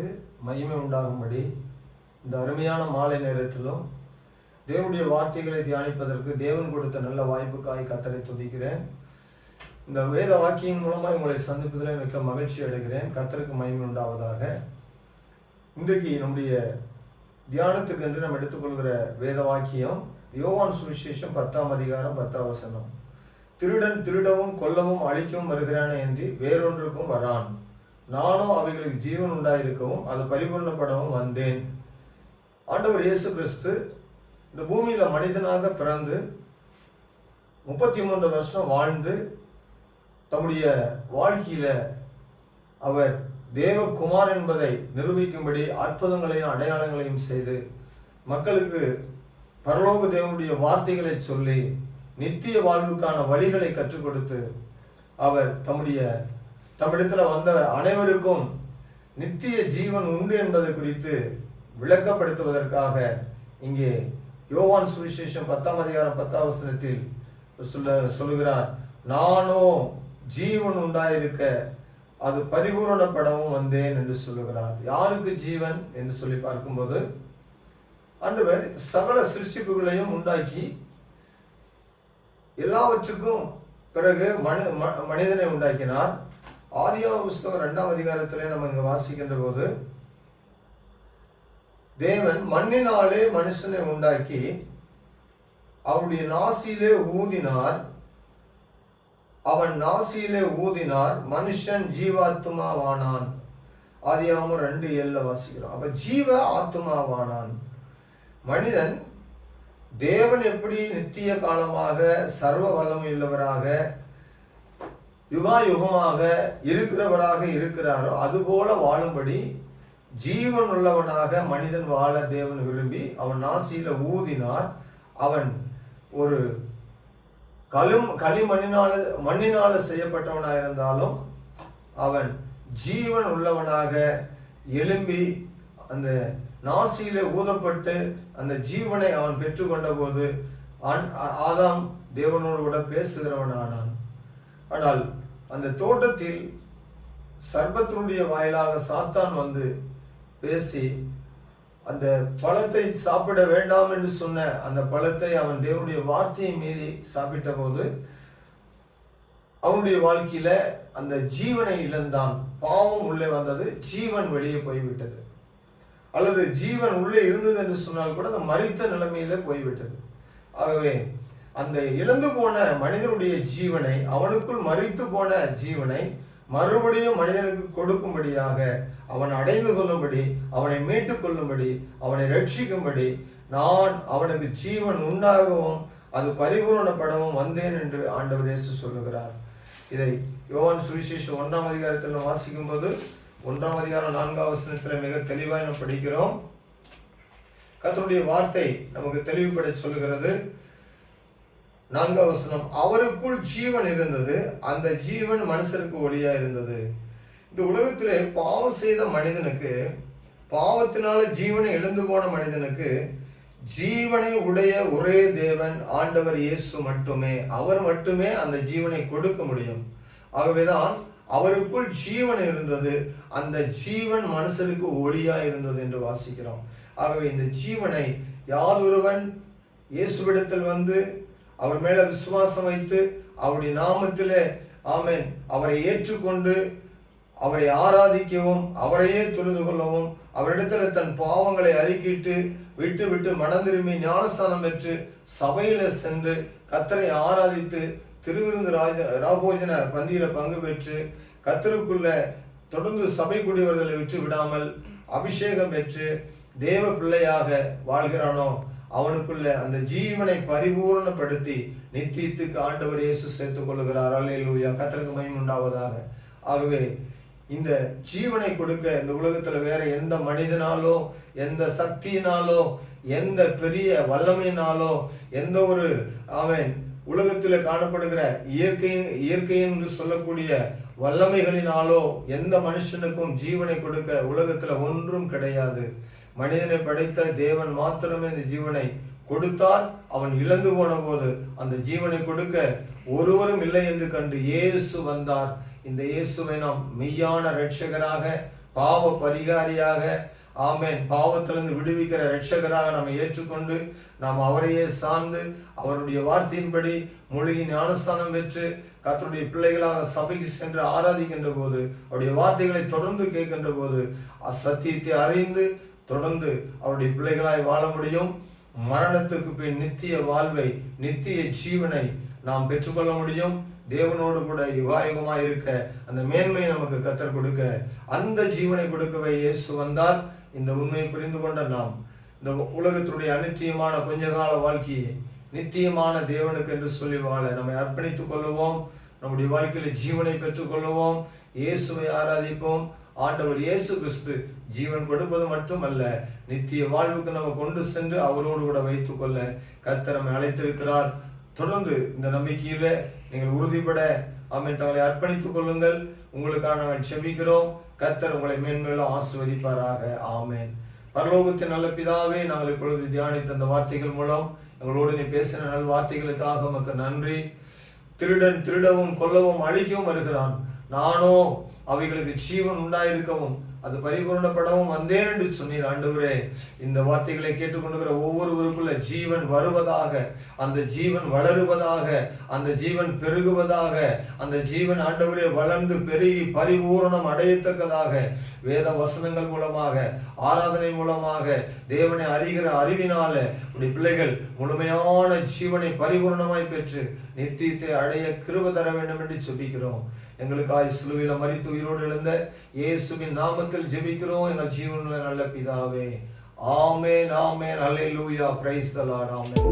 நாமத்திற்கு மகிமை உண்டாகும்படி இந்த அருமையான மாலை நேரத்திலும் தேவனுடைய வார்த்தைகளை தியானிப்பதற்கு தேவன் கொடுத்த நல்ல வாய்ப்புக்காய் கத்தரை துதிக்கிறேன். இந்த வேத வாக்கியின் மூலமாக உங்களை சந்திப்பதில் மிக்க மகிழ்ச்சி அடைகிறேன். கத்தருக்கு மகிமை உண்டாவதாக. இன்றைக்கு நம்முடைய தியானத்துக்கு என்று நம்ம எடுத்துக்கொள்கிற வேத வாக்கியம் யோவான் சுவிசேஷம் பத்தாம் அதிகாரம் பத்தாம் வசனம். திருடன் திருடவும் கொல்லவும் அழிக்கவும் வருகிறானே என்று வேறொன்றுக்கும் வரான். நானும் அவைகளுக்கு ஜீவன் உண்டாயிருக்கவும் அது பரிபூர்ணப்படவும் வந்தேன். ஆண்டவர் இயேசு கிறிஸ்து இந்த பூமியில் மனிதனாக பிறந்து முப்பத்தி மூன்று வருஷம் வாழ்ந்து தம்முடைய வாழ்க்கையில் அவர் தேவகுமார் என்பதை நிரூபிக்கும்படி அற்புதங்களையும் அடையாளங்களையும் செய்து மக்களுக்கு பரலோக தேவனுடைய வார்த்தைகளை சொல்லி நித்திய வாழ்வுக்கான வழிகளை கற்றுக் கொடுத்து அவர் தம்முடைய தம்மிடத்துல வந்த அனைவருக்கும் நித்திய ஜீவன் உண்டு என்பது குறித்து விளக்கப்படுத்துவதற்காக இங்கே யோவான் சுவிசேஷம் பத்தாம் அதிகாரம் பத்தாம் வசனத்தில் சொல்ல சொல்கிறார் நானோ ஜீவன் உண்டாயிருக்க அது பரிபூரணப்படவும் வந்தேன் என்று சொல்லுகிறார். யாருக்கு ஜீவன் என்று சொல்லி பார்க்கும்போது ஆண்டவர் சகல சிருஷ்டிப்புகளையும் உண்டாக்கி எல்லாவற்றுக்கும் பிறகு மனி ம- மனிதனை உண்டாக்கினார். ஆதியாகம புஸ்தகம் இரண்டாம் அதிகாரத்திலே நம்ம இங்க வாசிக்கின்ற போது தேவன் மண்ணினாலே மனுஷனை உண்டாக்கி அவருடைய நாசியிலே ஊதினார் அவன் நாசியிலே ஊதினார் மனுஷன் ஜீவாத்மாவானான். ஆதியாகமம் ரெண்டு ஏழில் வாசிக்கிறோம். அவன் ஜீவ ஆத்மாவானான். மனிதன் தேவன் எப்படி நித்திய காலமாக சர்வ வல்லமையுள்ளவராக யுகா யுகமாக இருக்கிறவராக இருக்கிறாரோ அதுபோல வாழும்படி ஜீவன் உள்ளவனாக மனிதன் வாழ தேவன் விரும்பி அவன் நாசியில ஊதினார். அவன் ஒரு களும் களிமண்ணினால மண்ணினால செய்யப்பட்டவனாக இருந்தாலும் அவன் ஜீவன் உள்ளவனாக எழும்பி அந்த நாசியில ஊதப்பட்டு அந்த ஜீவனை அவன் பெற்றுக்கொண்ட போது ஆதாம் தேவனோடு கூட பேசுகிறவனானான். ஆனால் அந்த தோட்டத்தில் சர்பத்தினுடைய வாயிலாக சாத்தான் வந்து பேசி அந்த பழத்தை சாப்பிட வேண்டாம் என்று சொன்ன அந்த பழத்தை அவன் தேவனுடைய வார்த்தையை மீறி சாப்பிட்ட போது அவனுடைய வாழ்க்கையில அந்த ஜீவனை இழந்தான். பாவம் உள்ளே வந்தது ஜீவன் வெளியே போய்விட்டது. அல்லது ஜீவன் உள்ளே இருந்தது என்று சொன்னால் கூட அந்த மறித்த நிலைமையில போய்விட்டது. ஆகவே அந்த இழந்து போன மனிதனுடைய ஜீவனை அவனுக்குள் மறித்து போன ஜீவனை மறுபடியும் மனிதனுக்கு கொடுக்கும்படியாக அவன் அடைந்து கொள்ளும்படி அவனை மீட்டுக் கொள்ளும்படி அவனை ரட்சிக்கும்படி நான் அவனுக்கு ஜீவன் உண்டாகவும் அது பரிபூரணப்படவும் வந்தேன் என்று ஆண்டவர் இயேசு சொல்லுகிறார். இதை யோவான் சுவிசேஷம் ஒன்றாம் அதிகாரத்தில் வாசிக்கும் போது ஒன்றாம் அதிகாரம் நான்காம் வசனத்தில் மிக தெளிவாக நாம் படிக்கிறோம். கத்தனுடைய வார்த்தை நமக்கு தெளிவுபட சொல்லுகிறது. நான்காம் வசனம் அவருக்குள் ஜீவன் இருந்தது அந்த ஜீவன் மனுஷருக்கு ஒளியா இருந்தது. இந்த உலகத்திலே பாவம் செய்த மனிதனுக்கு பாவத்தினால ஜீவனை எழுந்து போன மனிதனுக்கு ஜீவனை உடைய ஒரே தேவன் ஆண்டவர் இயேசு மட்டுமே. அவர் மட்டுமே அந்த ஜீவனை கொடுக்க முடியும். ஆகவேதான் அவருக்குள் ஜீவன் இருந்தது அந்த ஜீவன் மனுஷருக்கு ஒளியா இருந்தது என்று வாசிக்கிறோம். ஆகவே இந்த ஜீவனை யாதொருவன் இயேசுவிடத்தில் வந்து அவர் மேல விசுவாசம் வைத்து அவருடைய நாமத்திலே ஆமேன் அவரை ஏற்றுக்கொண்டு அவரை ஆராதிக்கவும் அவரையே தொழுது கொள்ளவும் அவரிடத்துல தன் பாவங்களை அறிக்கிட்டு விட்டு விட்டு மனம் திரும்பி ஞானஸ்தானம் பெற்று சபையில சென்று கத்தரை ஆராதித்து திருவிருந்து ராஜ ராபோஜன பந்தியில பங்கு பெற்று கத்தருக்குள்ள தொடர்ந்து சபை கூடியவர்களை விட்டு விடாமல் அபிஷேகம் பெற்று தேவ பிள்ளையாக வாழ்கிறானோ? அவனுக்குள்ள அந்த ஜீவனை பரிபூரணப்படுத்தி நித்தியத்துக்கு ஆண்டவர் இயேசு சேர்த்துக் கொள்ளுகிறார். அல்லேலூயா. கத்திரக்கு மயம் உண்டாவதாக. ஆகவே இந்த ஜீவனை கொடுக்க இந்த உலகத்துல வேற எந்த மனிதனாலோ எந்த சக்தியினாலோ எந்த பெரிய வல்லமையினாலோ எந்த ஒரு அவன் உலகத்தில் காணப்படுகிற இயற்கையின் இயற்கையின் என்று சொல்லக்கூடிய வல்லமைகளினாலோ எந்த மனுஷனுக்கும் ஜீவனை கொடுக்க உலகத்துல ஒன்றும் கிடையாது. மனிதனை படைத்த தேவன் மாத்திரமே இந்த ஜீவனை கொடுத்தால் அவன் இழந்து போன போது அந்த ஜீவனை கொடுக்க ஒருவரும் இல்லை என்று கண்டு இயேசு வந்தார். இந்த இயேசுவை நாம் மெய்யான ரட்சகராக பாவ பரிகாரியாக ஆமேன் பாவத்திலிருந்து விடுவிக்கிற ரட்சகராக நாம் ஏற்றுக்கொண்டு நாம் அவரையே சார்ந்து அவருடைய வார்த்தையின்படி மொழியின் ஞானஸ்தானம் பெற்று கத்தருடைய பிள்ளைகளாக சபைக்கு சென்று ஆராதிக்கின்ற போது அவருடைய வார்த்தைகளை தொடர்ந்து கேட்கின்ற போது சத்தியத்தை அறிந்து தொடர்ந்து அவருடைய பிள்ளைகளாய் வாழ முடியும். மரணத்துக்கு பின் நித்திய வாழ்வை நித்திய ஜீவனை நாம் பெற்றுக்கொள்ள முடியும். தேவனோடு கூட யுகாயுகமாக இருக்க அந்த மேன்மை நமக்கு கத்தர் கொடுக்க அந்த ஜீவனை கொடுக்கவே இயேசு வந்தால் இந்த உண்மையை புரிந்து கொண்ட நாம் இந்த உலகத்தினுடைய அநித்தியமான கொஞ்ச கால வாழ்க்கையை நித்தியமான தேவனுக்கு என்று சொல்லி வாழ நம்மை அர்ப்பணித்துக் கொள்ளுவோம். நம்முடைய வாழ்க்கையில் ஜீவனை பெற்றுக்கொள்ளுவோம் இயேசுவை ஆராதிப்போம். ஆண்டவர் இயேசு கிறிஸ்து ஜீவன் கொடுப்பது மட்டுமல்ல நித்திய வாழ்வுக்கு நம்ம கொண்டு சென்று அவரோடு கூட வைத்துக் கொள்ள கர்த்தர் நம்மை அழைத்திருக்கிறார். தொடர்ந்து இந்த நம்பிக்கையில நீங்கள் உறுதிப்பட ஆமென். தங்களை அர்ப்பணித்துக் கொள்ளுங்கள். உங்களுக்காக நாங்கள் செபிக்கிறோம். கர்த்தர் உங்களை மேன்மேலும் ஆசிர்வதிப்பாராக. ஆமேன். பரலோகத்தின் நல்ல பிதாவே நாங்கள் இப்பொழுது தியானித்த அந்த வார்த்தைகள் மூலம் எங்களோடு நீ பேசின நல் வார்த்தைகளுக்காக உமக்கு நன்றி. திருடன் திருடவும் கொல்லவும் அழிக்கவும் வருகிறான். நானோ அவைகளுக்கு ஜீவன் உண்டாயிருக்கவும் அது பரிபூர்ணப்படவும் வந்தேன் என்று சொன்னீர் ஆண்டவரே. இந்த வார்த்தைகளை கேட்டுக்கொண்டுகிற ஒவ்வொருவருக்குள்ள ஜீவன் வருவதாக அந்த ஜீவன் வளருவதாக அந்த ஜீவன் பெருகுவதாக அந்த ஜீவன் ஆண்டவரே வளர்ந்து பெருகி பரிபூரணம் அடையத்தக்கதாக வேத வசனங்கள் மூலமாக ஆராதனை மூலமாக தேவனை அறிகிற அறிவினால உடைய பிள்ளைகள் முழுமையான ஜீவனை பரிபூர்ணமாய் பெற்று நித்தியத்தை அடைய கிருப தர வேண்டும் என்று சொல்லிக்கிறோம் எங்களுக்காய் சிலுவையில் மறித்து உயிரோடு எழுந்த இயேசுவின் நாமத்தில் ஜெபிக்கிறோம். எங்கள் ஜீவனில் நல்ல பிதாவே. ஆமென் ஆமென். அல்லேலூயா பிரைஸ் தி லார்ட் ஆமென்.